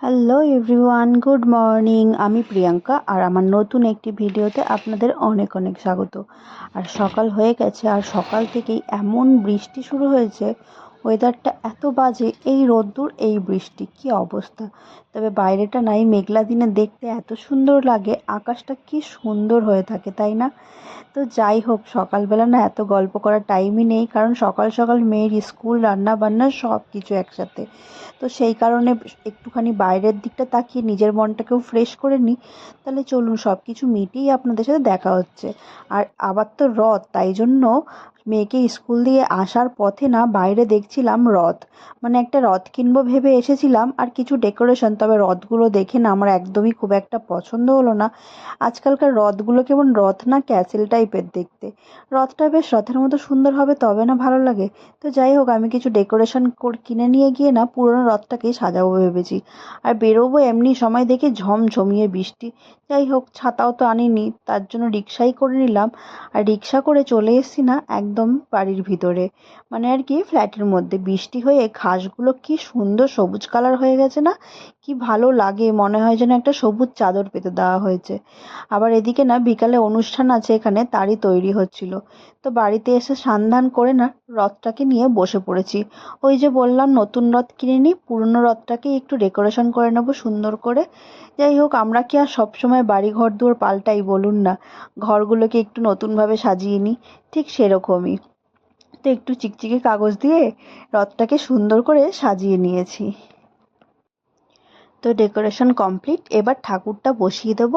Hello everyone good morning আমি প্রিয়াঙ্কা আর আমার নতুন একটি ভিডিওতে আপনাদের অনেক অনেক স্বাগত। আর সকাল হয়ে গেছে আর সকাল থেকেই এমন বৃষ্টি শুরু হয়েছে ওয়েদারটা এত বাজে, এই রোদ্দুর, এই বৃষ্টি, কি অবস্থা? তবে বাইরেটা নাই, মেঘলা দিনে দেখতে এত সুন্দর লাগে, আকাশটা কি সুন্দর হয়ে থাকে, তাই না? তো যাই হোক, সকালবেলা না এত গল্প করার টাইমই নেই, কারণ সকাল সকাল মেয়ের স্কুল রান্না বান্না সব কিছু একসাথে। তো সেই কারণে একটুখানি বাইরের দিকটা তাকিয়ে নিজের মনটাকেও ফ্রেশ করে নিই তাহলে চলুন সব কিছু মিটিয়েই আপনাদের সাথে দেখা হচ্ছে। আর আবার তো রথ, তাই জন্য মেয়েকে স্কুল দিয়ে আসার পথে না বাইরে দেখছিলাম রথ। মানে একটা রথ কিনবো ভেবে এসেছিলাম আর কিছু ডেকোরেশন, তবে রথগুলো দেখে না আমার একদমই খুব একটা পছন্দ হলো না। আজকালকার রথগুলো কেমন রথ না ক্যাসেল টাইপের দেখতে। রথটা বেশ রথের মতো সুন্দর হবে, তবে না ভালো লাগে। তো যাই হোক, আমি কিছু ডেকোরেশন কিনে নিয়ে গিয়ে না পুরোনো রথটাকেই সাজাবো ভেবেছি। আর বেরোবো এমনি সময় দেখে ঝমঝমিয়ে বৃষ্টি। যাই হোক, ছাতাও তো আনিনি, তার জন্য রিক্সাই করে নিলাম। আর রিক্সা করে চলে এসেছি না একদম বাড়ির ভিতরে। মানে আর কি ফ্ল্যাটের মধ্যে। বৃষ্টি হয়ে ঘাসগুলো কি সুন্দর সবুজ কালার হয়ে গেছে না? কি ভালো লাগে, মনে হয় যেন একটা সবুজ চাদর পেতে দেওয়া হয়েছে। আবার এদিকে না, বিকালে অনুষ্ঠান আছে এখানে, তারই তৈরি হচ্ছিল। তো বাড়িতে এসে সান্ধান করে না, রথটাকে নিয়ে বসে পড়েছি। ওই যে বললাম, নতুন রথ কিনে নিই পুরনো রথটাকে একটু ডেকোরেশন করে নেব সুন্দর করে। যাই হোক, আমরা কি আর সবসময় বাড়ি ঘর দুয়ার পাল্টাই, বলুন না। ঘরগুলোকে একটু নতুনভাবে সাজিয়ে নিই, ঠিক সেরকমই। তো একটু চিকচিকে কাগজ দিয়ে রথটাকে সুন্দর করে সাজিয়ে নিয়েছি। তো ডেকোরেশন কমপ্লিট। এবার ঠাকুরটা বসিয়ে দেব।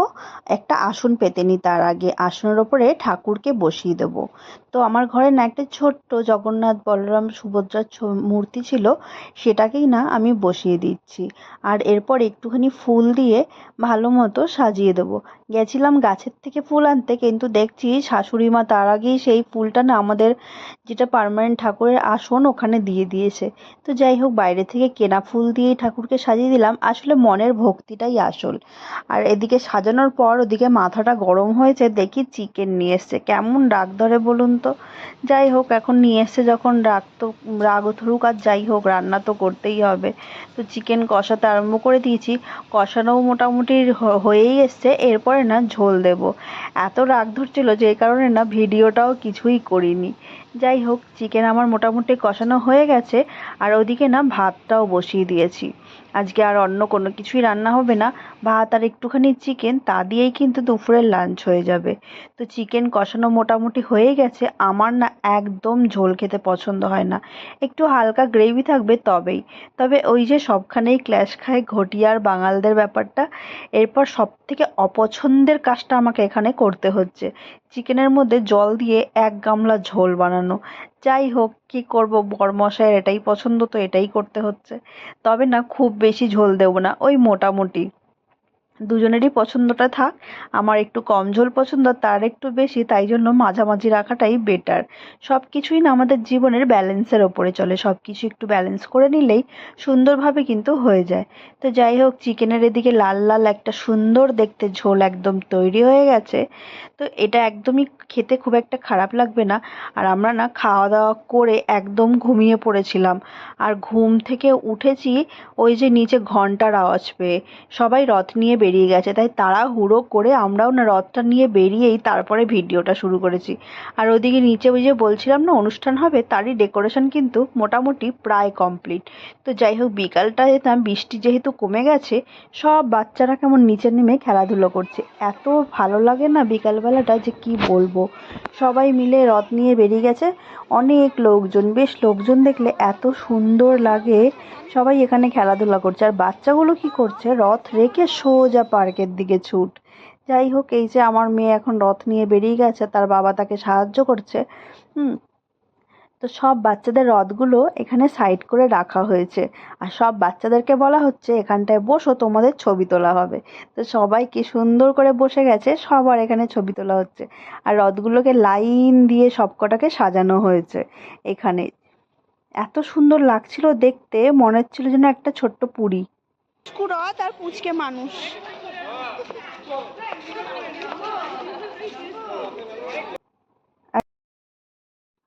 একটা আসন পেতে নিই তার আগে। আসনের ওপরে ঠাকুরকে বসিয়ে দেব। তো আমার ঘরে না একটা ছোট্ট জগন্নাথ বলরাম সুভদ্রার মূর্তি ছিল, সেটাকেই না আমি বসিয়ে দিচ্ছি। আর এরপর একটুখানি ফুল দিয়ে ভালো মতো সাজিয়ে দেবো। গেছিলাম গাছের থেকে ফুল আনতে, কিন্তু দেখছি শাশুড়ি মা তার আগেই সেই ফুলটা না আমাদের যেটা পার্মানেন্ট ঠাকুরের আসন ওখানে দিয়ে দিয়েছে। তো যাই হোক, বাইরে থেকে কেনা ফুল দিয়েই ঠাকুরকে সাজিয়ে দিলাম। আসলে মনের ভক্তিটাই আসল। আর এদিকে সাজানোর পর ওদিকে মাথাটা গরম হয়েছে, দেখি চিকেন নিয়ে এসছে। কেমন রাগ ধরে বলুন তো? যাই হোক, এখন নিয়ে এসছে যখন রাগ তো, রাগ ধরুক আর যাই হোক, রান্না তো করতেই হবে। তো চিকেন কষাতে আরম্ভ করে দিয়েছি। কষানোও মোটামুটি হয়েই এসছে। এরপরে না ঝোল দেব। এত রাগ ধরছিল যে কারণে না ভিডিওটাও কিছুই করিনি। যাই হোক, চিকেন আমার মোটামুটি কষানো হয়ে গেছে, আর ওদিকে না ভাতটাও বসিয়ে দিয়েছি। আজকে আর অন্য কোনো কিছুই রান্না হবে না, ভাত আর একটুখানি চিকেন, তা দিয়েই কিন্তু দুপুরের লাঞ্চ হয়ে যাবে। তো চিকেন কষানো মোটামুটি হয়ে গেছে, আমার না একদম ঝোল খেতে পছন্দ হয় না। একটু হালকা গ্রেভি থাকবে তবেই। তবে ওই যে সবখানেই ক্ল্যাশ খায় ঘটিয়ার বাঙালদের ব্যাপারটা, এরপর সব থেকে অপছন্দের কাজটা আমাকে এখানে করতে হচ্ছে। চিকেনের মধ্যে জল দিয়ে এক গামলা ঝোল বানানো। যাই হোক, কি করব? বরমশাইয়ের এটাই পছন্দ তো এটাই করতে হচ্ছে। তবে না, খুব বেশি ঝোল দেবো না, ওই মোটামুটি। দুজনেরই পছন্দটা থাক। আমার একটু কম ঝোল পছন্দ, তার একটু বেশি, তাই জন্য মাঝামাঝি রাখাটাই বেটার সব কিছুই না আমাদের জীবনের ব্যালেন্সের ওপরে চলে। সব কিছু একটু ব্যালেন্স করে নিলেই সুন্দরভাবে কিন্তু হয়ে যায়। তো যাই হোক, চিকেনের এদিকে লাল লাল একটা সুন্দর দেখতে ঝোল একদম তৈরি হয়ে গেছে। তো এটা একদমই খেতে খুব একটা খারাপ লাগবে না। আর আমরা না খাওয়া দাওয়া করে একদম ঘুমিয়ে পড়েছিলাম। আর ঘুম থেকে উঠেছি ওই যে নিচে ঘণ্টার আওয়াজ পেয়ে। সবাই রথ নিয়ে বেরিয়ে গেছে। তাই তাড়াহুড়ো করে আমরাও না রথটা নিয়ে বেরিয়েই তারপরে ভিডিওটা শুরু করেছি। আর ওদিকে নিচে ওই যে বলছিলাম না, অনুষ্ঠান হবে, তারই ডেকোরেশন কিন্তু মোটামুটি প্রায় কমপ্লিট তো যাই হোক, বিকালটা যেতাম বৃষ্টি যেহেতু কমে গেছে, সব বাচ্চারা কেমন নিচে নেমে খেলাধুলো করছে। এত ভালো লাগে না বিকালবেলাটা যে কি বলব? সবাই মিলে রথ নিয়ে বেরিয়ে গেছে। অনেক লোকজন, বেশ লোকজন দেখলে এত সুন্দর লাগে। সবাই এখানে খেলাধুলা করছে। আর বাচ্চাগুলো কি করছে? রথ রেখে সোজা পার্কের দিকে ছুট। যাই হোক, এই যে আমার মেয়ে এখন রথ নিয়ে বেরিয়ে গেছে, তার বাবা তাকে সাহায্য করছে। হুম, তো সব বাচ্চাদের রথগুলো এখানে সাইড করে রাখা হয়েছে। আর সব বাচ্চাদেরকে বলা হচ্ছে, এখানটায় বসো, তোমাদের ছবি তোলা হবে। তো সবাই কি সুন্দর করে বসে গেছে, সবার এখানে ছবি তোলা হচ্ছে। আর রথগুলোকে লাইন দিয়ে সবকটাকে সাজানো হয়েছে এখানে। এত সুন্দর লাগছিল দেখতে, মনে হচ্ছিল যেন একটা ছোট্ট পুরী। রথ আর পুচকে মানুষ।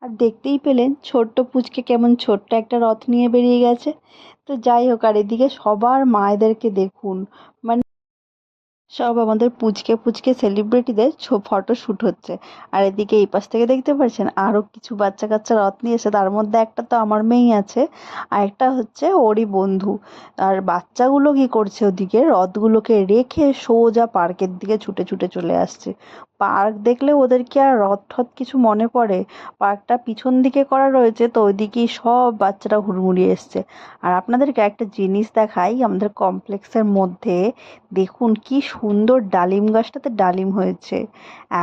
আর দেখতেই পেলেন ছোট্ট পুচকে কেমন ছোট্ট একটা রথ নিয়ে বেরিয়ে গেছে। তো যাই হোক, আর এদিকে সবার মায়েদেরকে দেখুন। মানে সব আমাদের পুচকে পুচকে সেলিব্রিটিদের ফটো শ্যুট হচ্ছে। আর এদিকে এই পাশ থেকে দেখতে পাচ্ছেন আরও কিছু বাচ্চা কাচ্চা রথ নিয়ে এসে, তার মধ্যে একটা তো আমার মেয়েই আছে, আর একটা হচ্ছে ওরই বন্ধু। আর বাচ্চাগুলো কি করছে ওদিকে? রথগুলোকে রেখে সোজা পার্কের দিকে ছুটে ছুটে চলে আসছে। পার্ক দেখলে ওদের কি আর রথ ঠথ কিছু মনে পড়ে? পার্কটা পিছন দিকে করা রয়েছে, তো ওইদিকেই সব বাচ্চারা হুড়মুড়িয়ে এসছে। আর আপনাদেরকে একটা জিনিস দেখাই, আমাদের কমপ্লেক্সের মধ্যে। দেখুন কি সুন্দর ডালিম গাছটাতে ডালিম হয়েছে।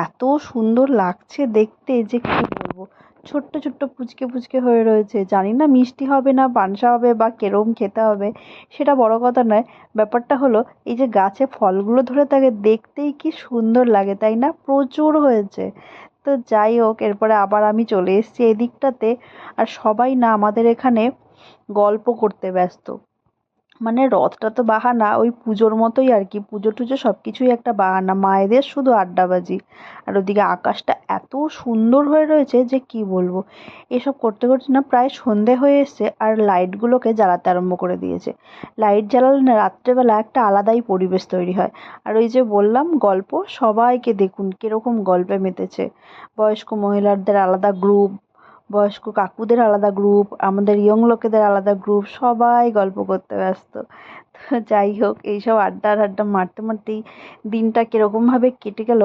এত সুন্দর লাগছে দেখতে যে কি বলব? ছোট্ট ছোট্ট পুচকে পুচকে হয়ে রয়েছে। জানি না মিষ্টি হবে না পানসা হবে বা কেরম খেতে হবে, সেটা বড় কথা নয়। ব্যাপারটা হলো, এই যে গাছে ফলগুলো ধরে থাকে, দেখতেই কি সুন্দর লাগে, তাই না? প্রচুর হয়েছে। তো যাই হোক, এরপরে আবার আমি চলে এসেছি এদিকটাতে আর সবাই না আমাদের এখানে গল্প করতে ব্যস্ত। মানে রথটা তো বাহানা, ওই পুজোর মতোই আর কি। পুজো টুজো সব কিছুই একটা বাহানা। মায়েদের শুধু আড্ডাবাজি। আর ওদিকে আকাশটা এত সুন্দর হয়ে রয়েছে যে কি বলব। এসব করতে করতে না প্রায় সন্ধে হয়ে এসছে আর লাইটগুলোকে জ্বালাতে আরম্ভ করে দিয়েছে। লাইট জ্বালালে না রাত্রেবেলা একটা আলাদাই পরিবেশ তৈরি হয়। আর ওই যে বললাম গল্প, সবাইকে দেখুন কীরকম গল্পে মেতেছে। বয়স্ক মহিলাদের আলাদা গ্রুপ বয়স্ক কাকুদের আলাদা গ্রুপ আমাদের ইয়ং লোকেদের আলাদা গ্রুপ সবাই গল্প করতে ব্যস্ত। তো যাই হোক, এইসব আড্ডা আড্ডা মারতে মারতেই দিনটা কীরকমভাবে কেটে গেল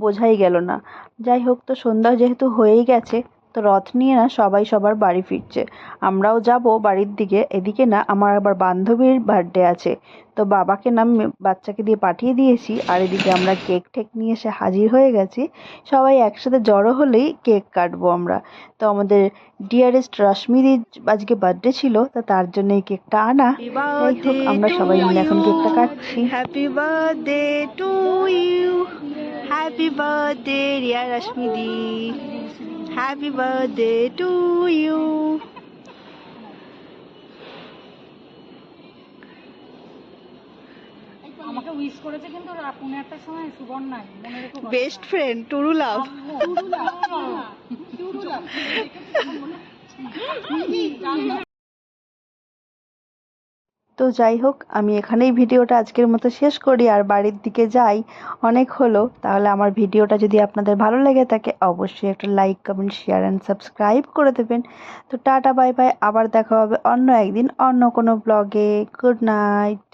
বোঝাই গেল না। যাই হোক, তো সন্ধ্যা যেহেতু হয়েই গেছে তো রথ নিয়ে না সবাই সবার বাড়ি ফিরছে। আমরাও যাব বাড়ির দিকে। এদিকে না আমার আবার বান্ধবীর বার্থডে আছে। তো বাবাকে না বাচ্চাকে দিয়ে পাঠিয়ে দিয়েছি আর এদিকে আমরা কেক ঠেক নিয়ে এসে হাজির হয়ে গেছি। সবাই একসাথে জড়ো হলেই কেক কাটবো আমরা। তো আমাদের ডিয়ারেস্ট রশ্মিদির আজকে বার্থডে ছিল তো তার জন্য এই কেকটা আনা। যাই হোক আমরা সবাই মিলে এখন কেকটা কাটছি। Happy birthday to you happy birthday Riya রশ্মিদি happy birthday to you আমাকে উইশ করেছে কিন্তু একটা পৌনে একটার সময় সুবর্ণাই মনে রেখো কথাটা। বেস্ট ফ্রেন্ড টুরু লাভ তো যাই হোক, আমি এখানেই ভিডিওটা আজকের মতো শেষ করি। আর বাড়ির দিকে যাই, অনেক হলো। তাহলে আমার ভিডিওটা যদি আপনাদের ভালো লেগে থাকে, অবশ্যই একটা like, comment share and subscribe করে দেবেন। তো টাটা, বাই বাই। আবার দেখা হবে অন্য একদিন, অন্য কোনো ব্লগে গুড নাইট